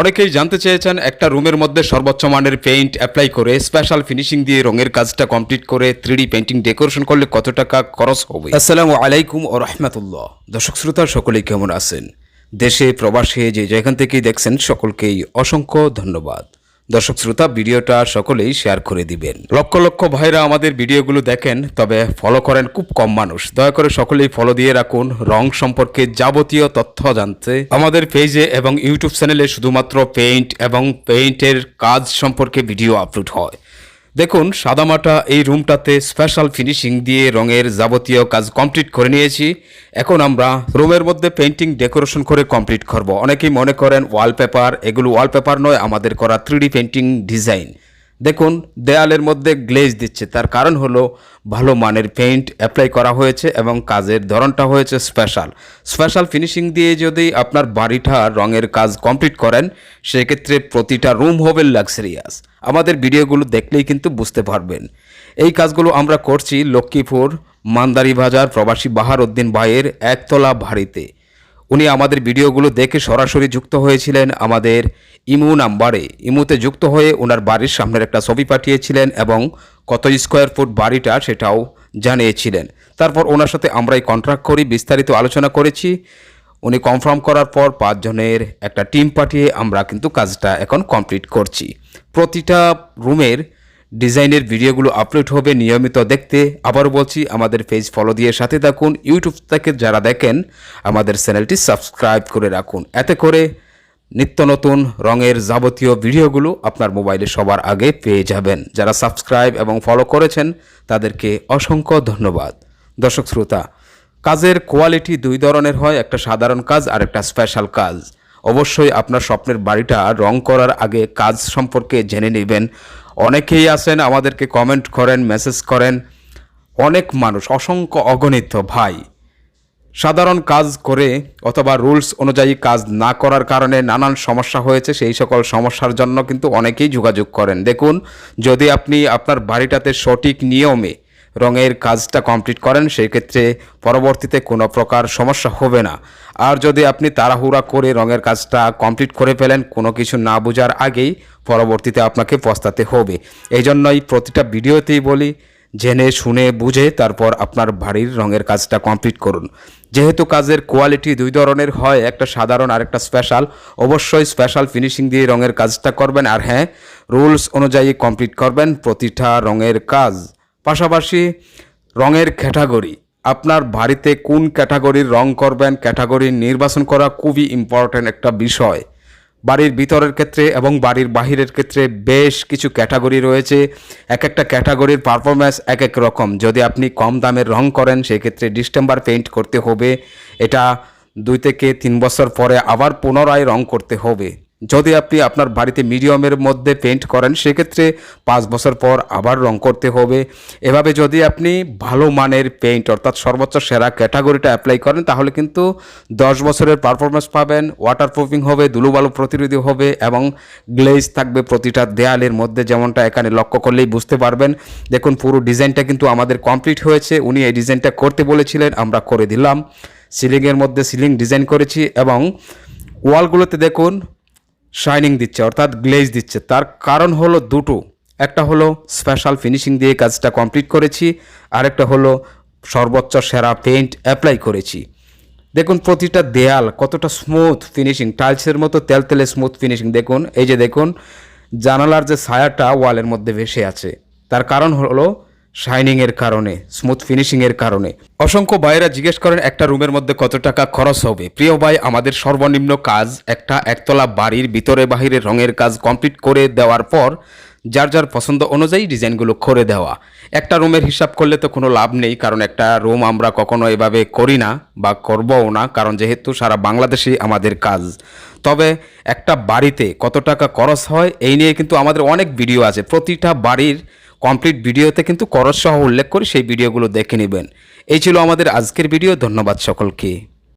অনেকেই জানতে চেয়েছেন একটা রুমের মধ্যে সর্বোচ্চ মানের পেইন্ট অ্যাপ্লাই করে স্পেশাল ফিনিশিং দিয়ে রঙের কাজটা কমপ্লিট করে থ্রি পেন্টিং ডেকোরেশন করলে কত টাকা খরচ হবে? আসসালামু আলাইকুম ও রহমতুল্লাহ। দর্শক শ্রোতা, সকলেই কেমন আছেন? দেশে, প্রবাসে যে যেখান থেকেই দেখছেন, সকলকেই অসংখ্য ধন্যবাদ। দর্শক শ্রোতা, ভিডিওটা সকলেই শেয়ার করে দিবেন। লক্ষ লক্ষ ভাইরা আমাদের ভিডিওগুলো দেখেন, তবে ফলো করেন খুব কম মানুষ। দয়া করে সকলেই ফলো দিয়ে রাখুন, রং সম্পর্কে যাবতীয় তথ্য জানতে। আমাদের পেজে এবং ইউটিউব চ্যানেলে শুধুমাত্র পেইন্ট এবং পেইন্টের কাজ সম্পর্কে ভিডিও আপলোড হয়। দেখুন, সাদামাটা এই রুমটাতে স্পেশাল ফিনিশিং দিয়ে রঙের যাবতীয় কাজ কমপ্লিট করে নিয়েছি। এখন আমরা রুমের মধ্যে পেন্টিং ডেকোরেশন করে কমপ্লিট করব। অনেকেই মনে করেন ওয়ালপেপার এগুলো ওয়ালপেপার নয়, আমাদের করা থ্রিডি পেন্টিং ডিজাইন দেখুন, দেয়ালের মধ্যে গ্লেজ দিচ্ছে। তার কারণ হলো ভালো মানের পেইন্ট অ্যাপ্লাই করা হয়েছে এবং কাজের ধরনটা হয়েছে স্পেশাল স্পেশাল ফিনিশিং দিয়ে যদি আপনার বাড়িটা রঙের কাজ কমপ্লিট করেন, সেক্ষেত্রে প্রতিটা রুম হবে লাক্সারিয়াস আমাদের ভিডিওগুলো দেখলেই কিন্তু বুঝতে পারবেন। এই কাজগুলো আমরা করছি লক্ষ্মীপুর মান্দারি বাজার প্রবাসী বাহার উদ্দিন ভাইয়ের একতলা বাড়িতে। উনি আমাদের ভিডিওগুলো দেখে সরাসরি যুক্ত হয়েছিলেন আমাদের ইমু নাম্বারে। ইমুতে যুক্ত হয়ে ওনার বাড়ির সামনের একটা ছবি পাঠিয়েছিলেন এবং কত স্কোয়ার ফুট বাড়িটা সেটাও জানিয়েছিলেন। তারপর ওনার সাথে আমরাই কন্ট্রাক্ট করি, বিস্তারিত আলোচনা করেছি। উনি কনফার্ম করার পর পাঁচজনের একটা টিম পাঠিয়ে আমরা কিন্তু কাজটা এখন কমপ্লিট করছি। প্রতিটা রুমের ডিজাইনের ভিডিওগুলো আপলোড হবে নিয়মিত দেখতে। আবারও বলছি, আমাদের পেজ ফলো দিয়ে সাথে থাকুন। ইউটিউব থেকে যারা দেখেন, আমাদের চ্যানেলটি সাবস্ক্রাইব করে রাখুন। এতে করে নিত্য নতুন রঙের যাবতীয় ভিডিওগুলো আপনার মোবাইলে সবার আগে পেয়ে যাবেন। যারা সাবস্ক্রাইব এবং ফলো করেছেন, তাদেরকে অসংখ্য ধন্যবাদ। দর্শক শ্রোতা, কাজের কোয়ালিটি দুই ধরনের হয়, একটা সাধারণ কাজ আর একটা স্পেশাল কাজ। অবশ্যই আপনার স্বপ্নের বাড়িটা রং করার আগে কাজ সম্পর্কে জেনে নেবেন। অনেকেই আছেন, আমাদেরকে কমেন্ট করেন মেসেজ করেন। অনেক মানুষ, অসংখ্য অগণিত ভাই। সাধারণ কাজ করে অথবা রুলস অনুযায়ী কাজ না করার কারণে নানান সমস্যা হয়েছে, সেই সকল সমস্যার জন্য কিন্তু অনেকেই যোগাযোগ করেন। দেখুন, যদি আপনি আপনার বাড়িটাতে সঠিক নিয়মে রঙের কাজটা কমপ্লিট করেন সেই ক্ষেত্রে পরবর্তীতে কোনো প্রকার সমস্যা হবে না। আর যদি আপনি তাড়াহুড়া করে রঙের কাজটা কমপ্লিট করে ফেলেন, কোনো কিছু না বোঝার আগেই পরবর্তীতে আপনাকে পস্তাতে হবে। এই জন্যই প্রতিটা ভিডিওতেই বলি, জেনে, শুনে, বুঝে তারপর আপনার বাড়ির রঙের কাজটা কমপ্লিট করুন। যেহেতু কাজের কোয়ালিটি দুই ধরনের হয়, একটা সাধারণ আর একটা স্পেশাল। অবশ্যই স্পেশাল ফিনিশিং দিয়ে রঙের কাজটা করবেন। আর হ্যাঁ রুলস অনুযায়ী কমপ্লিট করবেন প্রতিটা রঙের কাজ। পাশাপাশি রঙের ক্যাটাগরি। আপনার বাড়িতে কোন ক্যাটাগরির রং করবেন, ক্যাটাগরি নির্বাচন করা খুবই ইম্পর্ট্যান্ট একটা বিষয়। বাড়ির ভিতরের ক্ষেত্রে এবং বাড়ির বাহিরের ক্ষেত্রে বেশ কিছু ক্যাটাগরি রয়েছে। এক একটা ক্যাটাগরির পারফরম্যান্স এক এক রকম। যদি আপনি কম দামের রং করেন, সেক্ষেত্রে ডিস্টেম্বার পেইন্ট করতে হবে। এটা দুই থেকে তিন বছর পরে আবার পুনরায় রং করতে হবে। যদি আপনি আপনার বাড়িতে মিডিয়ামের মধ্যে পেইন্ট করেন, সেক্ষেত্রে পাঁচ বছর পর আবার রং করতে হবে। এভাবে যদি আপনি ভালো মানের পেইন্ট অর্থাৎ সর্বোচ্চ সেরা ক্যাটাগরিটা অ্যাপ্লাই করেন, তাহলে কিন্তু দশ বছরের পারফরমেন্স পাবেন ওয়াটার প্রুফিং হবে ধুলোবালু প্রতিরোধী হবে এবং গ্লেজ থাকবে প্রতিটা দেয়ালের মধ্যে যেমনটা এখানে লক্ষ্য করলেই বুঝতে পারবেন। দেখুন, পুরো ডিজাইনটা কিন্তু আমাদের কমপ্লিট হয়েছে। উনি এই ডিজাইনটা করতে বলেছিলেন, আমরা করে দিলাম। সিলিংয়ের মধ্যে সিলিং ডিজাইন করেছি এবং ওয়ালগুলোতে দেখুন শাইনিং দিচ্ছে, অর্থাৎ গ্লেজ দিচ্ছে। তার কারণ হলো দুটো। একটা হলো স্পেশাল ফিনিশিং দিয়ে কাজটা কমপ্লিট করেছি, আরেকটা হলো সর্বোচ্চ সেরা পেইন্ট অ্যাপ্লাই করেছি। দেখুন, প্রতিটা দেয়াল কতটা স্মুথ ফিনিশিং টাইলসের মতো তেলতেলে স্মুথ ফিনিশিং দেখুন, এই যে দেখুন, জানালার যে ছায়াটা ওয়ালের মধ্যে ভেসে আছে। তার কারণ হলো শাইনিং এর কারণে স্মুথ ফিনিশিং এর কারণে। অসংখ্য ভাইয়েরা জিজ্ঞেস করেন, একটা রুমের মধ্যে কত টাকা খরচ হবে? প্রিয় ভাই, আমাদের সর্বনিম্ন কাজ একটা একতলা বাড়ির ভিতরে বাহিরে রঙের কাজ কমপ্লিট করে দেওয়ার পর, যার যার পছন্দ অনুযায়ী ডিজাইনগুলো করে দেওয়া। একটা রুমের হিসাব করলে তো কোনো লাভ নেই, কারণ একটা রুম আমরা কখনো এভাবে করি না বা করবও না, কারণ যেহেতু সারা বাংলাদেশেই আমাদের কাজ। তবে একটা বাড়িতে কত টাকা খরচ হয়, এই নিয়ে কিন্তু আমাদের অনেক ভিডিও আছে। প্রতিটা বাড়ির কমপ্লিট ভিডিওতে কিন্তু করজ সহ উল্লেখ করে সেই ভিডিওগুলো দেখে নেবেন। এই ছিল আমাদের আজকের ভিডিও, ধন্যবাদ সকলকে।